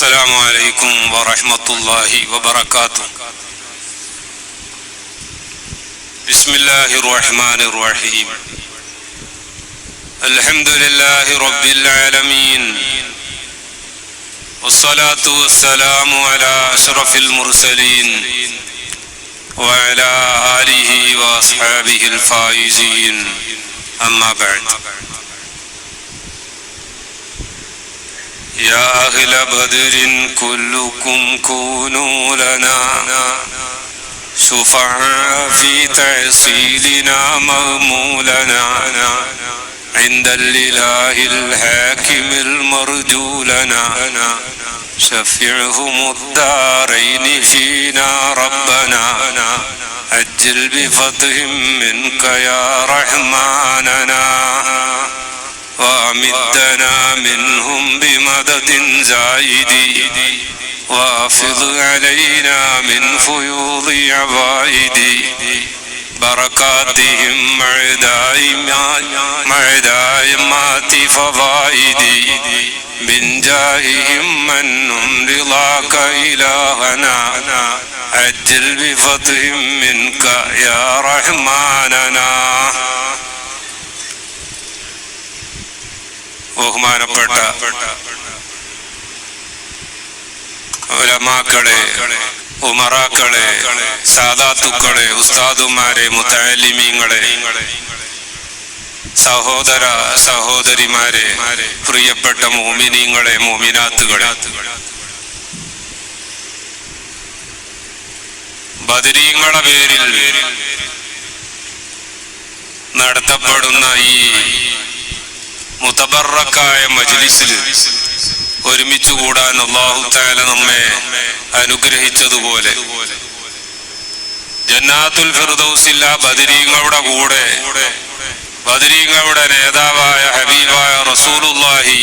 السلام عليكم ورحمة الله وبركاته. بسم الله الرحمن الرحيم. الحمد لله رب العالمين. والصلاة والسلام على أشرف المرسلين وعلى آله وأصحابه الفائزين. أما بعد. يا أهل بدر كلكم كونوا لنا. شفعاء في تحصيلنا مغمولنا. عند الإله الحاكم المرجو لنا. شفعهم الدارين فينا ربنا. أجل بفتح منك يا رحماننا وأمدنا منهم بمدد زايد وافض علينا من فيوض عبائد بركاتهم مع دائما مع دائمات فضائد من جاههم من رضاك إلهنا عجل بفتح منك يا رحماننا ബഹുമാനപ്പെട്ട ഉലമാക്കളെ ഉമറാക്കളെ സാദാത്തുക്കളെ ഉസ്താദുമാരെ മുത്തലിമീങ്ങളെ സഹോദര സഹോദരിമാരെ പ്രിയപ്പെട്ട മോമിനീങ്ങളെ മോമിനാത്തുകളെ ബദരീങ്ങളെ പേരിൽ നടത്തപ്പെടുന്ന ഈ മുതബറക്കായ മജ്ലിസിൽ ഒരുമിച്ച് കൂടാൻ അള്ളാഹു താല നമ്മെ അനുഗ്രഹിച്ചതുപോലെ. ജന്നാത്തുൽ ഫിർദൗസില്ല ബദരീങ്ങളുടെ കൂടെ ബദരീങ്ങളുടെ നേതാവായ ഹബീബായ റസൂലുല്ലാഹി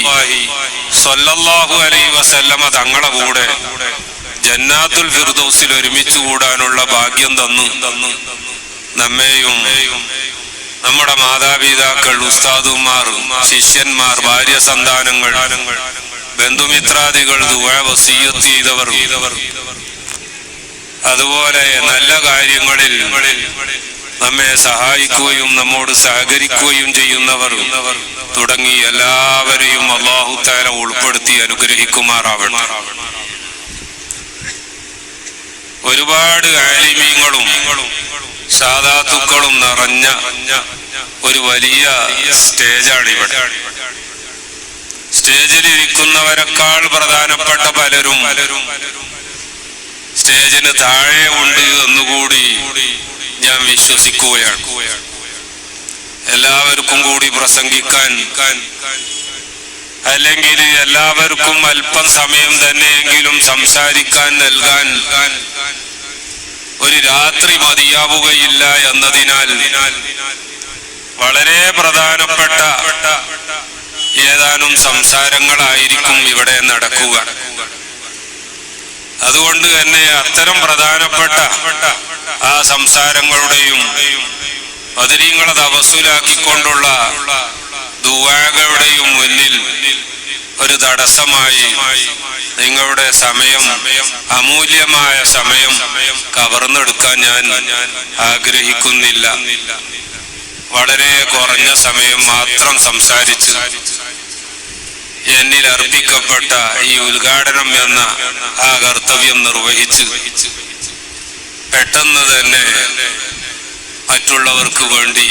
സ്വല്ലല്ലാഹു അലൈഹി വസല്ലമ തങ്ങളെ കൂടെ ജന്നാത്തുൽ ഫിർദൗസിൽ ഒരുമിച്ച് കൂടാനുള്ള ഭാഗ്യം തന്നു. നമ്മെയും നമ്മുടെ മാതാപിതാക്കൾ ഉസ്താദുമാർ ശിഷ്യന്മാർ ഭാര്യ സന്താനങ്ങൾ ബന്ധുമിത്രാദികൾ ചെയ്തവർ. അതുപോലെ നല്ല കാര്യങ്ങളിൽ നമ്മെ സഹായിക്കുകയും നമ്മോട് സഹകരിക്കുകയും ചെയ്യുന്നവർ തുടങ്ങി എല്ലാവരെയും അള്ളാഹു താല ഉൾപ്പെടുത്തി അനുഗ്രഹിക്കുമാറാവണം ഒരുപാട് ആലിമീങ്ങളും സാധാത്തുക്കളും നിറഞ്ഞ ഒരു വലിയ സ്റ്റേജാണ് ഇവിടെ. സ്റ്റേജിൽ ഇരിക്കുന്നവരെക്കാൾ പ്രധാനപ്പെട്ട പലരും സ്റ്റേജിന് താഴെ ഉണ്ട് എന്നുകൂടി ഞാൻ വിശ്വസിക്കുകയാണ്. എല്ലാവർക്കും കൂടി പ്രസംഗിക്കാൻ അല്ലെങ്കിൽ എല്ലാവർക്കും അല്പം സമയം തന്നെയെങ്കിലും സംസാരിക്കാൻ നൽകാൻ ഒരു രാത്രി മതിയാവുകയില്ല എന്നതിനാൽ വളരെ പ്രധാനപ്പെട്ട ഏതാനും സംസാരങ്ങളായിരിക്കും ഇവിടെ നടക്കുക. അതുകൊണ്ട് തന്നെ അത്തരം പ്രധാനപ്പെട്ട ആ സംസാരങ്ങളുടെയും ബദരീങ്ങളെ തപസ്സിലാക്കിക്കൊണ്ടുള്ള ദുവാകളുടെയും മുന്നിൽ ഒരു തടസ്സമായി നിങ്ങളുടെ സമയം അമൂല്യമായ സമയം കവർന്നെടുക്കാൻ ഞാൻ ആഗ്രഹിക്കുന്നില്ല. വളരെ കുറഞ്ഞ സമയം മാത്രം സംസാരിച്ച് എന്നിൽ അർപ്പിക്കപ്പെട്ട ഈ ഉദ്ഘാടനം എന്ന ആ കർത്തവ്യം നിർവഹിച്ച് പെട്ടെന്ന് തന്നെ മറ്റുള്ളവർക്ക് വേണ്ടി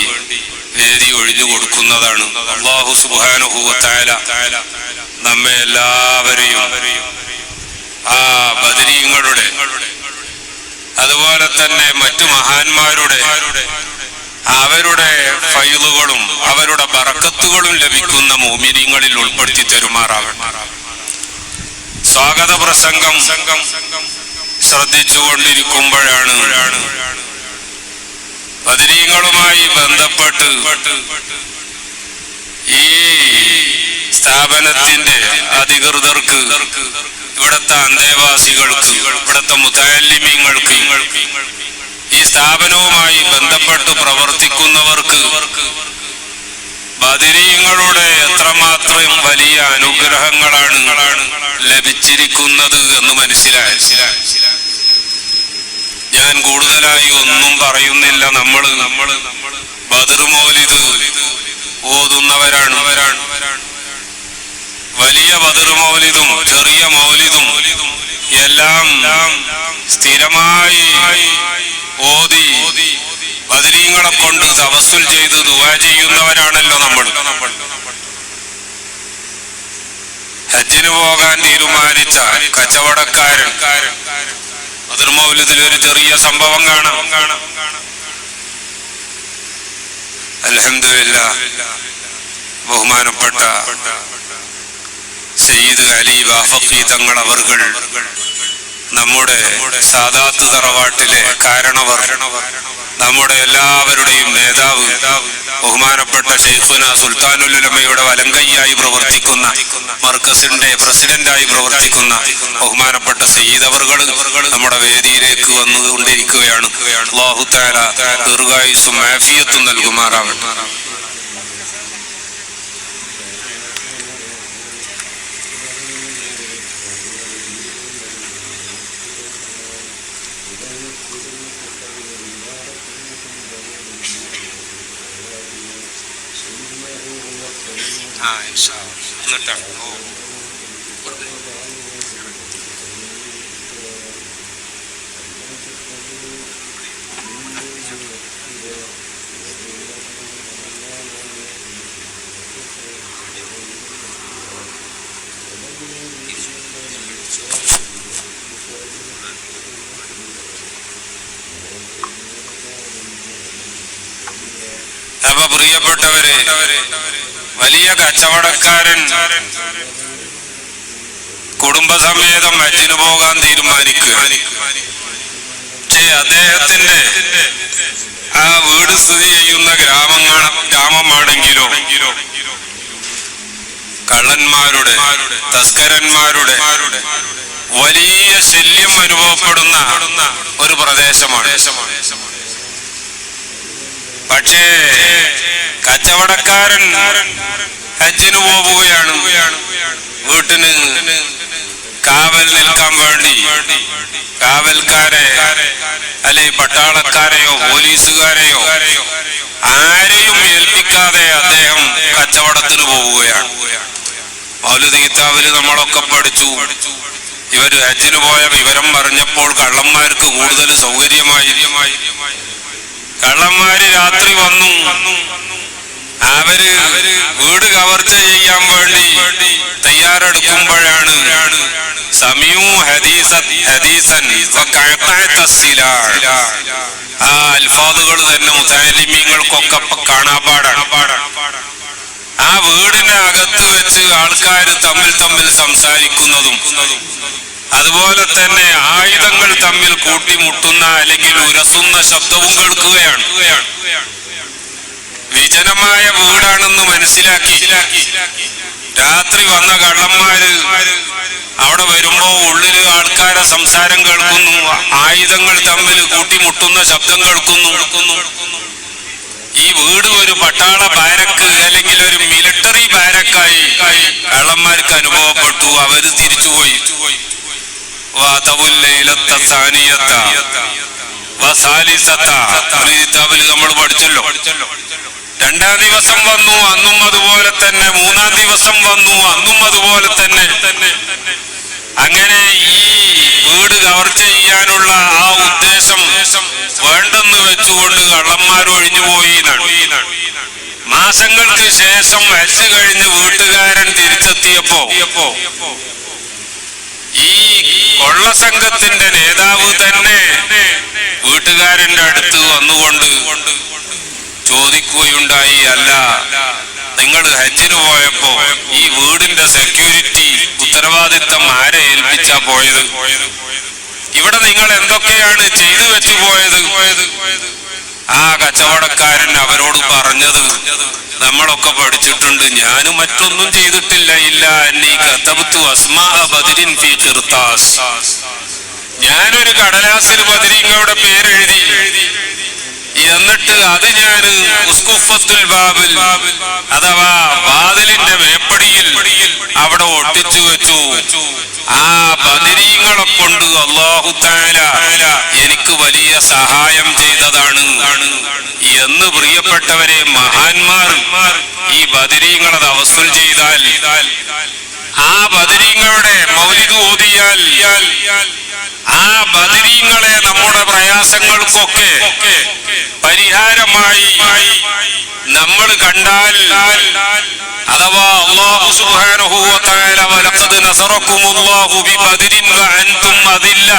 വേദി ഒഴിഞ്ഞു കൊടുക്കുന്നതാണ്. അള്ളാഹു സുബാനുഭൂവത്തായ നമ്മെ എല്ലാവരെയും ആ ബദരീങ്ങളുടെ അതുപോലെ തന്നെ മറ്റു മഹാന്മാരുടെ അവരുടെ ഫൈലുകളും അവരുടെ ബറക്കത്തുകളും ലഭിക്കുന്ന മോമിനിങ്ങളിൽ ഉൾപ്പെടുത്തി തരുമാറാവണം സ്വാഗത പ്രസംഗം ശ്രദ്ധിച്ചുകൊണ്ടിരിക്കുമ്പോഴാണ് ബദരീങ്ങളുമായി ബന്ധപ്പെട്ട് ഈ സ്ഥാപനത്തിന്റെ അധികൃതർക്ക് ഇവിടത്തെ അന്തേവാസികൾക്ക് ഇവിടത്തെ മുതാലിമ്യങ്ങൾക്ക് ഈ സ്ഥാപനവുമായി ബന്ധപ്പെട്ട് പ്രവർത്തിക്കുന്നവർക്ക് ബദരീങ്ങളുടെ എത്രമാത്രം വലിയ അനുഗ്രഹങ്ങളാണ് ലഭിച്ചിരിക്കുന്നത് എന്ന് മനസ്സിലായി. ഞാൻ കൂടുതലായി ഒന്നും പറയുന്നില്ല. നമ്മൾ ബദർ മൗലിദ് ഓതുന്നവരാണ്. വലിയ ബദർ മൗലിദും ചെറിയ മൗലിദും എല്ലാം സ്ഥിരമായി ഓതി ബദരീങ്ങളെ കൊണ്ട് തവസ്സുൽ ചെയ്ത് ദുആ ചെയ്യുന്നവരാണല്ലോ നമ്മൾ. ഹജ്ജിന് പോകാൻ തീരുമാനിച്ച കച്ചവടക്കാരൻ ബദർ മൗലിദിൽ ഒരു ചെറിയ സംഭവം കാണാം. അലഹമില്ല ബഹുമാനപ്പെട്ട സയ്യിദ് അലി വാഫക്കി തങ്ങൾ അവർകൾ നമ്മുടെ സാദാത്ത് തറവാട്ടിലെ കാരണവർ നമ്മുടെ എല്ലാവരുടെയും നേതാവ് ബഹുമാനപ്പെട്ട ഷെയ്ഖുന സുൽത്താനുലുലമയുടെ വലങ്കയ്യായി പ്രവർത്തിക്കുന്ന മർക്കസിന്റെ പ്രസിഡന്റായി പ്രവർത്തിക്കുന്ന ബഹുമാനപ്പെട്ട സയ്യിദ് അവർകൾ നമ്മുടെ വേദിയിലേക്ക് വന്നുകൊണ്ടിരിക്കുകയാണ്. ദീർഘായുസ്സും മാഫിയത്തും നൽകുമാറാവട്ടെ. ആ ഇൻഷാ അല്ലാ. എന്നിട്ടാണ് ഓ അപ്പൊ പ്രിയപ്പെട്ടവരെ വലിയ കച്ചവടക്കാരൻ. കുടുംബസമേതം ഹജ്ജിന് പോകാൻ തീരുമാനിക്കുക അദ്ദേഹത്തിന്റെ ആ വീട് സ്ഥിതി ചെയ്യുന്ന ഗ്രാമങ്ങൾ ഗ്രാമമാണെങ്കിലോ? കള്ളന്മാരുടെ തസ്കരന്മാരുടെ വലിയ ശല്യം അനുഭവപ്പെടുന്ന ഒരു പ്രദേശമാണ്. പക്ഷേ കച്ചവടക്കാരൻ ഹജ്ജിന് പോവുകയാണ്. വീട്ടിന് കാവൽ നിൽക്കാൻ വേണ്ടി കാവൽക്കാരെ അല്ലെ പട്ടാളക്കാരെയോ പോലീസുകാരെയോ ആരെയും ഏൽപ്പിക്കാതെ അദ്ദേഹം കച്ചവടത്തിന് പോവുകയാണ്. മൗലതി നമ്മളൊക്കെ പഠിച്ചു. ഇവർ ഹജ്ജിന് പോയ വിവരം പറഞ്ഞപ്പോൾ കള്ളന്മാർക്ക് കൂടുതൽ സൗകര്യമായി. കള്ളന്മാര് രാത്രി വന്നു അവർ വീട് കവർച്ച ചെയ്യാൻ വേണ്ടി തയ്യാറെടുക്കുമ്പോഴാണ് സമയൂ ഹദീസൻ ഹദീസൻ വകഅഖഅത സിലാൾ. ആ അൽഫാദുകൾ തന്നെ മുതാലിമീങ്ങൾക്കൊക്കെ കാണാൻ പാടാണ് ആ അകത്ത് വെച്ച് ആൾക്കാർ തമ്മിൽ തമ്മിൽ സംസാരിക്കുന്നതും അതുപോലെ തന്നെ ആയുധങ്ങൾ തമ്മിൽ കൂട്ടിമുട്ടുന്ന അല്ലെങ്കിൽ ഉരസുന്ന ശബ്ദവും കേൾക്കുകയാണ്. വിജനമായ വീടാണെന്ന് മനസ്സിലാക്കി. രാത്രി വന്ന കള്ളന്മാര് അവിടെ വരുമ്പോ ഉള്ളിൽ ആൾക്കാരെ സംസാരം കേൾക്കുന്നു ആയുധങ്ങൾ തമ്മിൽ കൂട്ടിമുട്ടുന്ന ശബ്ദം കേൾക്കുന്നു. ഈ വീട് ഒരു പട്ടാള ബാരക്ക് അല്ലെങ്കിൽ ഒരു മിലിറ്ററി ബാരക്കായി കള്ളന്മാർക്ക് അനുഭവപ്പെട്ടു അവർ തിരിച്ചുപോയി വാതവുല്ലൈലത്ത സാനിയത്ത വസാലിസത്ത ഒരു കിതാബിൽ നമ്മൾ പഠിച്ചല്ലോ. രണ്ടാം ദിവസം വന്നു അന്നും അതുപോലെ തന്നെ. മൂന്നാം ദിവസം വന്നു അന്നും അതുപോലെ തന്നെ. അങ്ങനെ ഈ വീട് കവർ ചെയ്യാനുള്ള ആ ഉദ്ദേശം വേണ്ടെന്ന് വെച്ചുകൊണ്ട് കള്ളന്മാർ ഒഴിഞ്ഞുപോയി മാസങ്ങൾക്ക് ശേഷം ഹജ്ജ് കഴിഞ്ഞ് വീട്ടുകാരൻ തിരിച്ചെത്തിയപ്പോ കൊള്ളസംഘത്തിന്റെ നേതാവ് തന്നെ വീട്ടുകാരന്റെ അടുത്ത് വന്നുകൊണ്ട് ചോദിക്കുകയുണ്ടായി അല്ല നിങ്ങൾ ഹജ്ജിന് പോയപ്പോ ഈ വീടിന്റെ സെക്യൂരിറ്റി ഉത്തരവാദിത്തം ആരെ ഏൽപ്പിച്ചാ പോയത്? ഇവിടെ നിങ്ങൾ എന്തൊക്കെയാണ് ചെയ്തു വെച്ചു പോയത്? ആ കച്ചവടക്കാരൻ അവരോട് പറഞ്ഞത് നമ്മളൊക്കെ പഠിച്ചിട്ടുണ്ട് ഞാനും മറ്റൊന്നും ചെയ്തിട്ടില്ല കത്തബത്തു അസ്മാ ബദിരിൻ ഫീ ഖിർത്താസ് ഞാനൊരു കടലാസിൽ ബദിരിങ്ങളുടെ പേരെഴുതി. എന്നിട്ട് അത് ഞാൻ ഉസ്കുഫത്തുൽ അഥവാ വാതിലിന്റെ മേപ്പടിയിൽ അവിടെ ഒട്ടിച്ചു വെച്ചു. ആ ബദരീങ്ങളെ കൊണ്ട് അള്ളാഹു എനിക്ക് വലിയ സഹായം ചെയ്തതാണ്. എന്ന് പ്രിയപ്പെട്ടവരെ മഹാന്മാർ ഈ ബദരീങ്ങളെ തവസ്സുൽ ചെയ്താൽ ആ ബദരീങ്ങളുടെ മൗലിക ഓതിയാൽ ആ ബദരീങ്ങളെ നമ്മുടെ പ്രയാസങ്ങൾക്കൊക്കെ പരിഹാരമായി നമ്മൾ കണ്ടാൽ അഥവാ അദില്ല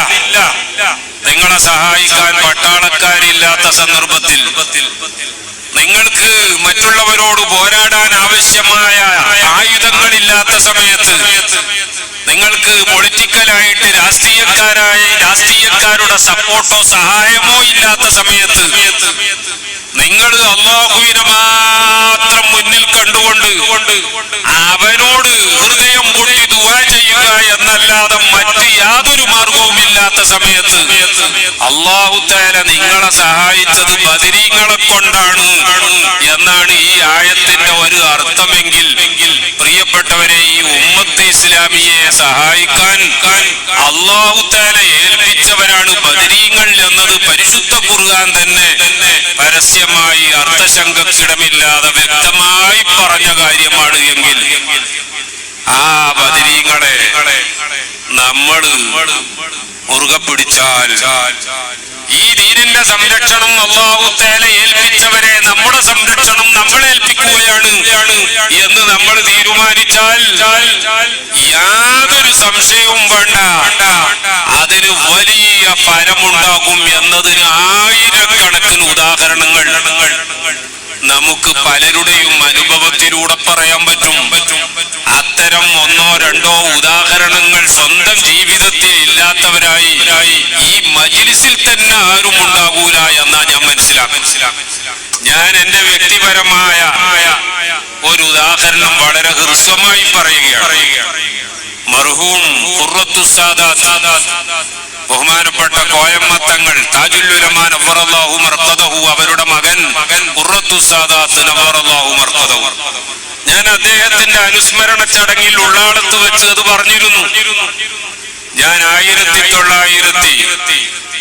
നിങ്ങളെ സഹായിക്കാൻ പട്ടാളക്കാരില്ലാത്ത സന്ദർഭത്തിൽ നിങ്ങൾക്ക് മറ്റുള്ളവരോട് പോരാടാൻ ആവശ്യമായ ആയുധങ്ങളില്ലാത്ത സമയത്ത് നിങ്ങൾക്ക് പൊളിറ്റിക്കലായിട്ട് രാഷ്ട്രീയക്കാരായ രാഷ്ട്രീയക്കാരുടെ സപ്പോർട്ടോ സഹായമോ ഇല്ലാത്ത സമയത്ത് നിങ്ങൾ അള്ളാഹുവിനെ മാത്രം മുന്നിൽ കണ്ടുകൊണ്ട് അവനോട് ഹൃദയം പൊട്ടി ദുവാ ചെയ്യുക എന്നല്ലാതെ മറ്റ് യാതൊരു ഇല്ലാത്ത സമയത്ത് അള്ളാഹു താല നിങ്ങളെ സഹായിച്ചത് ബദരീങ്ങളെ കൊണ്ടാണ് എന്നാണ് ഈ ആയത്തിന്റെ ഒരു അർത്ഥമെങ്കിൽ പ്രിയപ്പെട്ടവരെ ഈ ഉമ്മത്ത് ഇസ്ലാമിയെ സഹായിക്കാൻ അള്ളാഹു താല ഏൽപ്പിച്ചവരാണ് ബദരീങ്ങൾ എന്നത് പരിശുദ്ധ കുർഹാൻ തന്നെ പരസ്യമായി അർത്ഥശങ്കക്കിടമില്ലാതെ വ്യക്തമായി പറഞ്ഞ കാര്യമാണ് എങ്കിൽ ആ ബദരീങ്ങളെ നമ്മൾ മുറുകെ പിടിച്ചാൽ. ഈ ദീനിന്റെ സംരക്ഷണം അള്ളാഹു തേല ഏൽപ്പിച്ചവരെ നമ്മുടെ സംരക്ഷണം നമ്മൾ ഏൽപ്പിക്കുകയാണ് എന്ന് നമ്മൾ തീരുമാനിച്ചാൽ യാതൊരു സംശയവും വേണ്ട. അതിന് വലിയ ഫലമുണ്ടാകും എന്നതിന് ആയിരക്കണക്കിന് ഉദാഹരണങ്ങൾ നമുക്ക് പലരുടെയും അനുഭവത്തിലൂടെ പറയാൻ പറ്റും. അത്തരം ഒന്നോ രണ്ടോ ഉദാഹരണങ്ങൾ സ്വന്തം ജീവിതത്തിൽ ഇല്ലാത്തവരായി ഈ മജിലിസിൽ തന്നെ ആരും ഉണ്ടാകൂല എന്നാ ഞാൻ മനസ്സിലാക്കും ഞാൻ എന്റെ വ്യക്തിപരമായ ഒരു ഉദാഹരണം വളരെ ഹൃസ്വമായി പറയുകയാണ്. മർഹൂം ബഹുമാനപ്പെട്ട കോയമ്മത്തങ്ങൾ താജുല്ലുലമാൻ അവരുടെ മകൻ ഞാൻ അദ്ദേഹത്തിന്റെ അനുസ്മരണ ചടങ്ങിൽ ഉള്ളാളത്ത് വെച്ച് അത് പറഞ്ഞിരുന്നു. ഞാൻ ആയിരത്തി തൊള്ളായിരത്തി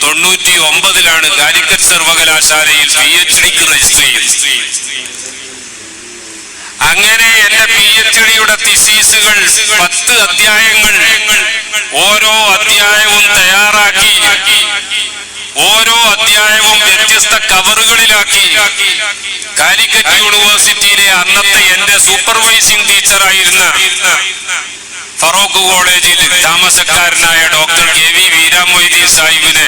തൊണ്ണൂറ്റി ഒമ്പതിലാണ് കാലിക്കറ്റ് സർവകലാശാലയിൽ പി എച്ച് ഡിക്ക് രജിസ്റ്റർ ചെയ്തത്. അങ്ങനെ എന്റെ പി എച്ച് ഡിയുടെ തിസീസുകൾ പത്ത് അധ്യായങ്ങൾ ഓരോ അധ്യായവും തയ്യാറാക്കി ഓരോ അധ്യായവും വ്യത്യസ്ത കവറുകളിലാക്കി. കാലിക്കറ്റ് യൂണിവേഴ്സിറ്റിയിലെ അന്നത്തെ എന്റെ സൂപ്പർവൈസിംഗ് ടീച്ചറായിരുന്ന ഫറോക്ക് കോളേജിൽ താമസക്കാരനായ ഡോക്ടർ കെ വി വീരാമൊയ്തീൻ സാഹിബിനെ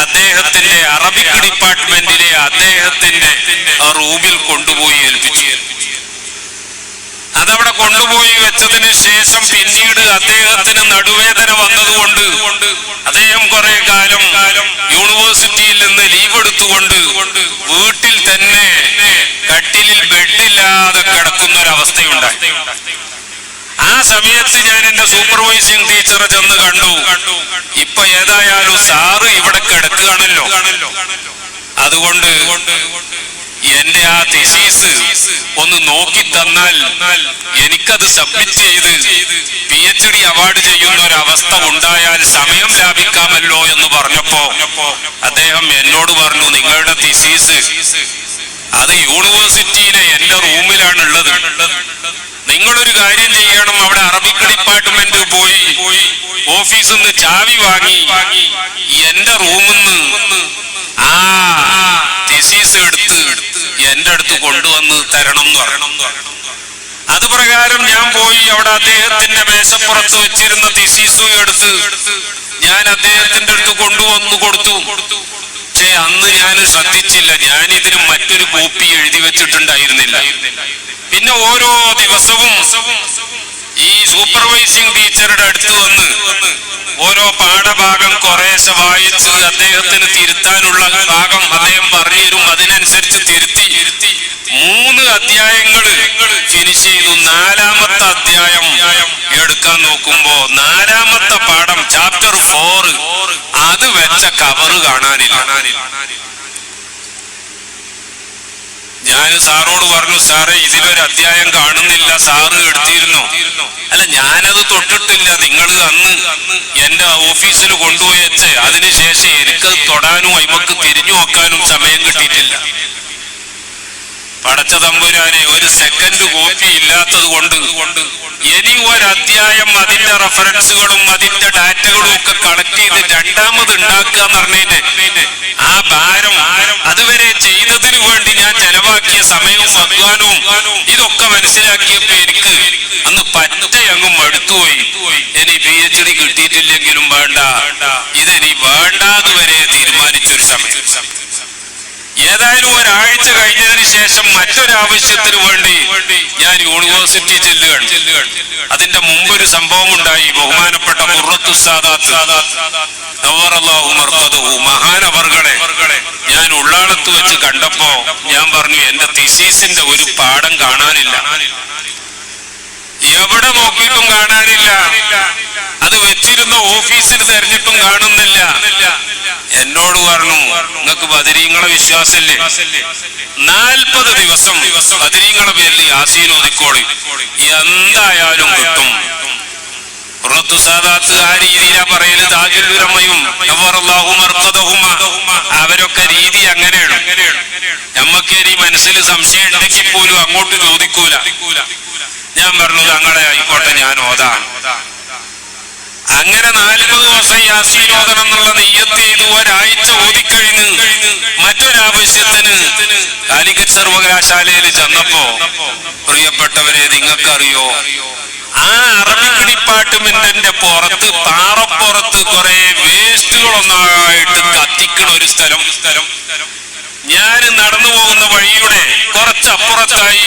അദ്ദേഹത്തിന്റെ അറബിക് ഡിപ്പാർട്ട്മെന്റിലെ അദ്ദേഹത്തിന്റെ റൂമിൽ കൊണ്ടുപോയി ഏൽപ്പിച്ചു. അതവിടെ കൊണ്ടുപോയി വെച്ചതിന് ശേഷം പിന്നീട് അദ്ദേഹത്തിന് നടുവേദന വന്നതുകൊണ്ട് അദ്ദേഹം കുറെ കാലം യൂണിവേഴ്സിറ്റിയിൽ നിന്ന് ലീവ് എടുത്തുകൊണ്ട് വീട്ടിൽ തന്നെ കട്ടിലിൽ ബെഡില്ലാതെ കിടക്കുന്ന ഒരു അവസ്ഥയുണ്ടായി ആ സമയത്ത് ഞാൻ എന്റെ സൂപ്പർവൈസിംഗ് ടീച്ചറെ ചെന്ന് കണ്ടു. ഇപ്പൊ ഏതായാലും സാറ് ഇവിടെ കിടക്കുകയാണല്ലോ. അതുകൊണ്ട് എന്റെ ആ തിസീസ് ഒന്ന് നോക്കി തന്നാൽ എനിക്കത് സബ്മിറ്റ് ചെയ്ത് പി എച്ച് ഡി അവാർഡ് ചെയ്യുന്ന ഒരു ഉണ്ടായാൽ സമയം ലാഭിക്കാമല്ലോ എന്ന് പറഞ്ഞപ്പോ അദ്ദേഹം എന്നോട് പറഞ്ഞു നിങ്ങളുടെ തിസീസ് അത് യൂണിവേഴ്സിറ്റിയിലെ എന്റെ റൂമിലാണ് ഉള്ളത് നിങ്ങളൊരു കാര്യം ചെയ്യണം. അവിടെ അറബിക് ഡിപ്പാർട്ട്മെന്റ് പോയി. ഓഫീസിൽ നിന്ന് ചാവി വാങ്ങി. എന്റെ റൂമിൽ നിന്ന് ആ തിസീസ് എടുത്ത് എന്റെ അടുത്ത് കൊണ്ടുവന്ന് തരണം എന്ന് പറയണം അത് പ്രകാരം ഞാൻ പോയി അവിടെ അദ്ദേഹത്തിന്റെ മേശപ്പുറത്ത് വെച്ചിരുന്ന തിസീസും എടുത്ത് ഞാൻ അദ്ദേഹത്തിന്റെ അടുത്ത് കൊണ്ടുവന്ന് കൊടുത്തു. പക്ഷേ അന്ന് ഞാൻ ശ്രദ്ധിച്ചില്ല. ഞാൻ ഇതിന് മറ്റൊരു കോപ്പി എഴുതി വെച്ചിട്ടുണ്ടായിരുന്നില്ല. പിന്നെ ഓരോ ദിവസവും ഈ സൂപ്പർവൈസിംഗ് ടീച്ചറുടെ അടുത്ത് വന്ന് ഓരോ പാഠഭാഗം കുറേശ്ശെ വായിച്ച് അദ്ദേഹത്തിന് തിരുത്താനുള്ള ഭാഗം അദ്ദേഹം പറഞ്ഞു തരും അതിനനുസരിച്ച് തിരുത്തി. മൂന്ന് അധ്യായങ്ങൾ ഫിനിഷ് ചെയ്തു. നാലാമത്തെ അധ്യായം എടുക്കാൻ നോക്കുമ്പോ നാലാമത്തെ പാഠം ചാപ്റ്റർ ഫോർ അത് വെച്ച കവറ് കാണാനില്ല. ഞാൻ സാറോട് പറഞ്ഞു സാറേ ഇതിലൊരു അധ്യായം കാണുന്നില്ല സാറ് എടുത്തിരുന്നു. അല്ല ഞാനത് തൊട്ടിട്ടില്ല. നിങ്ങൾ അന്ന് എന്റെ ഓഫീസിൽ കൊണ്ടുപോയി വെച്ച് അതിനുശേഷം എനിക്കത് തൊടാനും അയ്മക്ക് തിരിഞ്ഞു നോക്കാനും സമയം കിട്ടിയിട്ടില്ല. പടച്ച തമ്പുരാനെ ഒരു സെക്കൻഡ് കോപ്പി ഇല്ലാത്തത് കൊണ്ട് ഇനി ഒരധ്യായം അതിന്റെ റെഫറൻസുകളും അതിന്റെ ഡാറ്റകളും ഒക്കെ കളക്ട് ചെയ്ത് രണ്ടാമത് ഉണ്ടാക്കുക എന്ന് പറഞ്ഞിട്ട് ആ ഭാരം അതുവരെ ചെയ്തതിനു വേണ്ടി ഞാൻ ചെലവാക്കിയ സമയവും അധ്വാനവും ഇതൊക്കെ മനസ്സിലാക്കിയപ്പോ എനിക്ക് അന്ന് പറ്റ അങ്ങ് മടുത്തുപോയി. ഇനി പി എച്ച് ഡി കിട്ടിയിട്ടില്ലെങ്കിലും വേണ്ട ഇതിനി വേണ്ടാതുവരെ തീരുമാനിച്ചൊരു സമയം. ഏതായാലും ഒരാഴ്ച കഴിഞ്ഞതിന് ശേഷം മറ്റൊരാവശ്യത്തിന് വേണ്ടി ഞാൻ യൂണിവേഴ്സിറ്റി ചെല്ലുകയാണ്. അതിന്റെ മുമ്പ് ഒരു സംഭവം ഉണ്ടായി ബഹുമാനപ്പെട്ട മുറത്തു ഞാൻ ഉള്ളാളത്ത് വെച്ച് കണ്ടപ്പോ ഞാൻ പറഞ്ഞു എന്റെ തിസീസിന്റെ ഒരു പാഠം കാണാനില്ല. എവിടെ നോക്കിയിട്ടും കാണാനില്ല. അത് വെച്ചിരുന്ന ഓഫീസിൽ തെരഞ്ഞിട്ടും കാണുന്നില്ല. എന്നോട് പറഞ്ഞു നിങ്ങൾക്ക് ബദരീങ്ങളെ വിശ്വാസല്ലേ നാൽപ്പത് ദിവസം ബദരീങ്ങളെ പേരിൽ യാസീൻ ഒതുക്കോളി എന്തായാലും കിട്ടും. അവരൊക്കെ രീതി അങ്ങനെയാണ്. നമ്മക്ക് മനസ്സിൽ സംശയം ഉണ്ടെങ്കിൽ പോലും അങ്ങോട്ട് ചോദിക്കൂല. ഞാൻ പറഞ്ഞു തങ്ങളെ ആയിക്കോട്ടെ ഞാൻ ഓതാം അങ്ങനെ നാൽപ്പത് ദിവസം യാസീൻ ഓതണം എന്നുള്ള നെയ്യത്ത് ചെയ്ത് ഒരാഴ്ച ഓതിക്കഴിഞ്ഞ് മറ്റൊരാവശ്യത്തിന് കാലിക്കറ്റ് സർവകലാശാലയിൽ ചെന്നപ്പോ പ്രിയപ്പെട്ടവരെ നിങ്ങൾക്കറിയോ ആ അറബിക് ഡിപ്പാർട്ട്മെന്റിന്റെ പുറത്ത് പാറപ്പുറത്ത് കുറെ വേസ്റ്റുകളൊന്നായിട്ട് കത്തിക്കണ ഒരു സ്ഥലം. സ്ഥലം. ഞാൻ നടന്നു പോകുന്ന വഴിയുടെ കുറച്ചപ്പുറത്തായി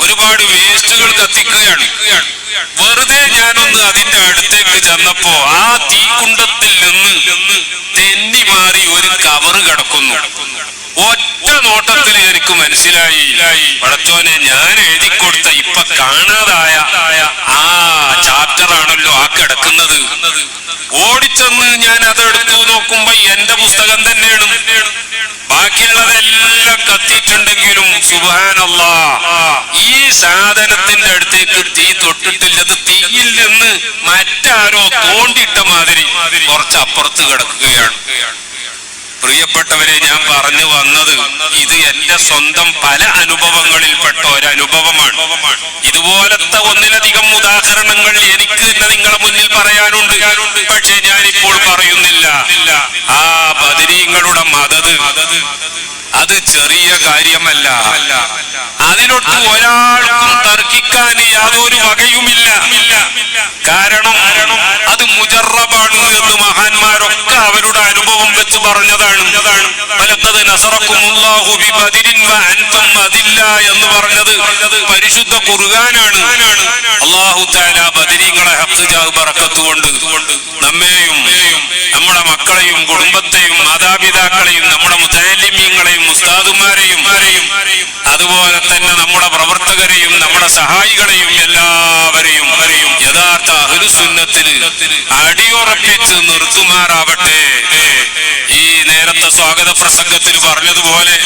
ഒരുപാട് വേസ്റ്റുകൾ കത്തിക്കുകയാണ്. വെറുതെ ഞാനൊന്ന് അതിന്റെ അടുത്തേക്ക് ചെന്നപ്പോ ആ തീക്കുണ്ടത്തിൽ നിന്ന് തെന്നി മാറി ഒരു കവറ് കിടക്കുന്നു. ഒറ്റ നോട്ടത്തിൽ എനിക്ക് മനസ്സിലായി. പടച്ചോനെ ഞാൻ എഴുതി കൊടുത്ത ഇപ്പൊ കാണാതായ ആ ചാപ്റ്റർ ആണല്ലോ ആ കിടക്കുന്നത്. ഓടിച്ചെന്ന് ഞാൻ അതെടുത്തു നോക്കുമ്പോ എന്റെ പുസ്തകം തന്നെയാണ്. ബാക്കിയുള്ളതെല്ലാം കത്തിയിട്ടുണ്ടെങ്കിലും സുബാനല്ല ഈ സാധനത്തിന്റെ അടുത്തേക്ക് തീ തൊട്ടിട്ടില്ല. അത് തീയിൽ നിന്ന് മറ്റാരോ തോണ്ടിട്ട മാതിരി കുറച്ച് അപ്പുറത്ത് കിടക്കുകയാണ്. പ്രിയപ്പെട്ടവരെ ഞാൻ പറഞ്ഞു വന്നത് ഇത് എന്റെ സ്വന്തം പല അനുഭവങ്ങളിൽപ്പെട്ട ഒരു അനുഭവമാണ് ഇതുപോലത്തെ ഒന്നിലധികം ഉദാഹരണങ്ങൾ എനിക്ക് തന്നെ നിങ്ങളെ മുന്നിൽ പറയാനുണ്ട്. പക്ഷെ ഞാനിപ്പോൾ പറയുന്നില്ല. ആ ബദരീങ്ങളുടെ മതത് അത് ചെറിയ കാര്യമല്ല. അതിനൊട്ട് ഒരാൾക്കും തർക്കിക്കാൻ യാതൊരു വകയുമില്ല. കാരണം അത് മുജറബാണ് എന്ന് മഹാന്മാരൊക്കെ അവരുടെ അനുഭവം വെച്ച് പറഞ്ഞതാണ്. എന്ന് പറഞ്ഞത് പരിശുദ്ധ ഖുർആനാണ്. അല്ലാഹു തആല ബദരീങ്ങളെ ഹഖ് ജാഹ് ബറക്കത്ത് കൊണ്ട് നമ്മെയും നമ്മുടെ മക്കളെയും കുടുംബത്തെയും മാതാപിതാക്കളെയും നമ്മുടെ മുതലിമീങ്ങളെയും ഉസ്താദുമാരെയും അതുപോലെ തന്നെ നമ്മുടെ പ്രവർത്തകരെയും നമ്മുടെ സഹായികളെയും എല്ലാവരെയും യഥാർത്ഥ അഹുലുസുന്നത്തിൽ അടിയുറപ്പിച്ച് നിർത്തുമാറാവട്ടെ. ഈ നേരത്തെ സ്വാഗത പ്രസംഗത്തിൽ പറഞ്ഞതുപോലെ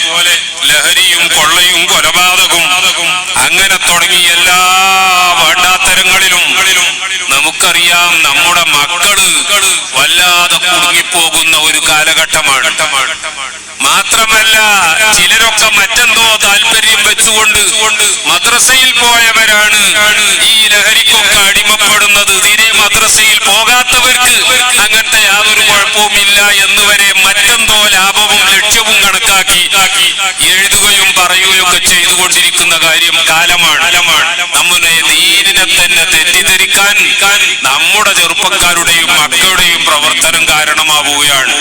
ലഹരിയും കൊള്ളയും കൊലപാതകവും അങ്ങനെ തുടങ്ങി എല്ലാ വേണ്ടാത്തരങ്ങളിലും നമുക്കറിയാം നമ്മുടെ മക്കൾ വല്ലാതെ കുടുങ്ങിപ്പോകുന്ന ഒരു കാലഘട്ടമാണ്. മാത്രമല്ല ചിലരൊക്കെ മറ്റെന്തോ താല്പര്യം വെച്ചുകൊണ്ട് മദ്രസയിൽ പോയവരാണ് ഈ ലഹരിക്കൊക്കെ അടിമപ്പെടുന്നത്. തീരെ മദ്രസയിൽ പോകാത്തവർക്ക് അങ്ങനത്തെ യാതൊരു കുഴപ്പവുമില്ല. എന്ന് വരെ മറ്റെന്തോ ലാഭവും ലക്ഷ്യവും കണക്കാക്കി എഴുതുകയും പറയുകയും ഒക്കെ ചെയ്തുകൊണ്ടിരിക്കുന്ന കാര്യം കാലമാണ്. നമ്മുടെ നീരിനെ തന്നെ തെറ്റിദ്ധരിക്കാൻ നമ്മുടെ ചെറുപ്പക്കാരുടെയും മക്കളുടെയും പ്രവർത്തനം കാരണമാവുകയാണ്.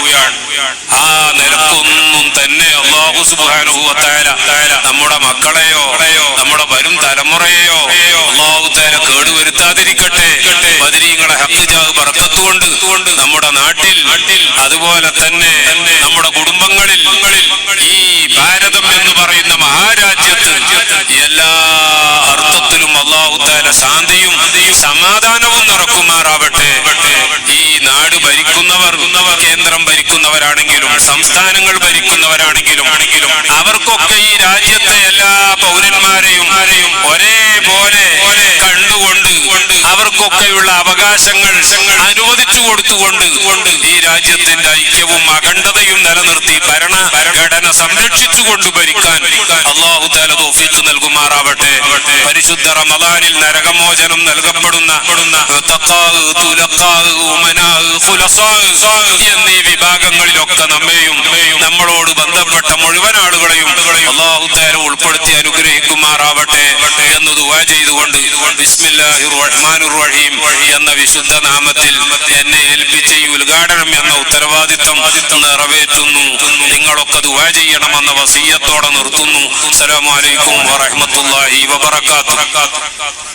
ആ നിലക്കൊന്നും തന്നെ അള്ളാഹു വ നമ്മുടെ മക്കളെയോ നമ്മുടെ വരും തലമുറയെയോ കേടുവരുത്താതിരിക്കട്ടെ ബദരീങ്ങളെ ഹക്ക് പറഞ്ഞതുകൊണ്ട് കൊണ്ട് നമ്മുടെ നാട്ടിൽ അതുപോലെ തന്നെ നമ്മുടെ കുടുംബങ്ങളിൽ ഈ ഭാരതം എന്ന് പറയുന്ന മഹാരാജ്യത്ത് എല്ലാ അർത്ഥത്തിലും അള്ളാഹു താല ശാന്തിയും ഈ ഭരിക്കുന്നവർ കേന്ദ്രം ഭരിക്കുന്നവരാണെങ്കിലും സംസ്ഥാനങ്ങൾ ഭരിക്കുന്നവരാണെങ്കിലും അവർക്കൊക്കെ ഈ രാജ്യത്തെ എല്ലാ പൗരന്മാരെയും ഒരേപോലെ കണ്ടുകൊണ്ട് അവർക്കൊക്കെയുള്ള അവകാശങ്ങൾ അനുവദിച്ചു കൊടുത്തുകൊണ്ട് ഈ രാജ്യത്തിന്റെ ഐക്യവും അഖണ്ഡതയും നിലനിർത്തി ഭരണ സംരക്ഷിച്ചു സംരക്ഷിച്ചുകൊണ്ട് ഭരിക്കാൻ അള്ളാഹു താല നൽകുമാറാവട്ടെ. പരിശുദ്ധ റമദാനിൽ നരകമോചനം നൽകപ്പെടുന്ന എന്നീ വിഭാഗങ്ങളിലൊക്കെ നമ്മെയും നമ്മളോട് ബന്ധപ്പെട്ട മുഴുവൻ ആളുകളെയും അള്ളാഹു താല ഉൾപ്പെടുത്തി അനുഗ്രഹിക്കുമാറാവട്ടെ എന്ന് ദുവാ ചെയ്തുകൊണ്ട് ബിസ്മില്ലാഹിർ റഹീം എന്ന വിശുദ്ധ നാമത്തിൽ എന്നെ ഏൽപ്പിച്ച ഈ ഉദ്ഘാടനം എന്ന ഉത്തരവാദിത്തം നിറവേറ്റുന്നു. നിങ്ങളൊക്കെ ദുആ ചെയ്യണമെന്ന വസീയത്തോടെ നിർത്തുന്നു. അസ്സലാമു അലൈക്കും വറഹ്മത്തുള്ളാഹി വബറകാതുഹു.